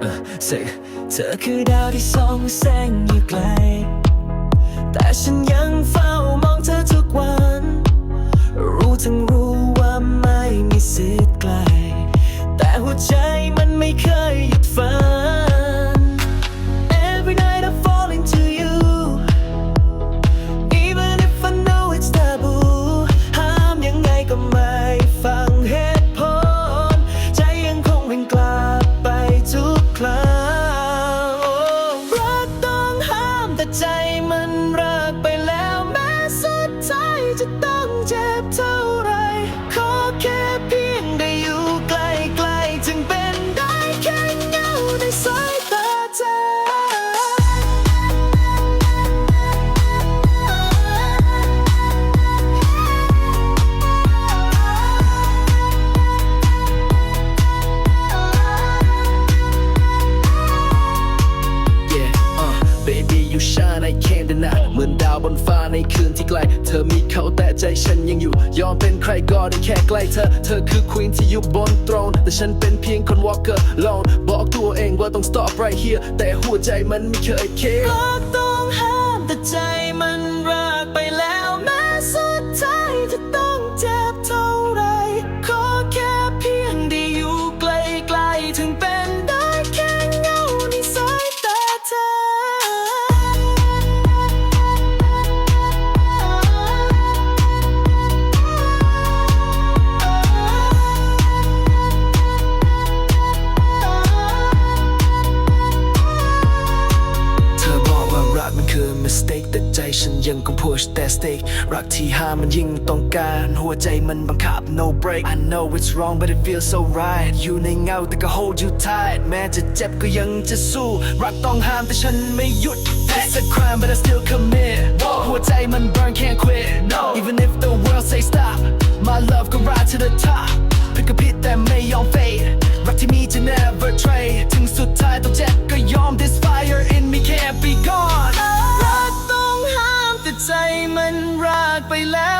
เธอคือดาวที่ส่องแสงอยู่ไกล แต่ฉันยังเฝ้ามองเธอทุกวัน รู้ทั้งรู้ว่าไม่มีสิทธิ์ไกล แต่หัวใจ time. Baby you shine I can't deny เหมือนดาวบนฟ้าในคืนที่ไกล เธอมีเขาแต่ใจฉันยังอยู่ ยอมเป็นใครก็ได้แค่ใกล้เธอ เธอคือควีนที่อยู่บนตรงแต่ฉันเป็นเพียงคนวอล์กเกอร์ลองบอกตัวเองว่าต้อง stop right here แต่หัวใจมันไม่เคย care รักต้องห้ามแต่ใจ mistake แต่ใจฉันยังคง push that stake รักที่ห้ามันยิ่งต้องการ หัวใจมันบังคับ no break I know it's wrong but it feels so right อยู่ในเงาแต่ก็ hold you tight แม้จะเจ็บก็ยังจะสู้ รักต้องห้ามแต่ฉันไม่หยุด It's a crime but I still commit หัวใจมัน burn can't quit no even if the world say stop my love ก็ ride to the top เป็นกระพิดแต่ไม่ยอม fade รักที่มีจะ never trade ถึงสุดท้ายต้องเจ็บ ไปแล้ว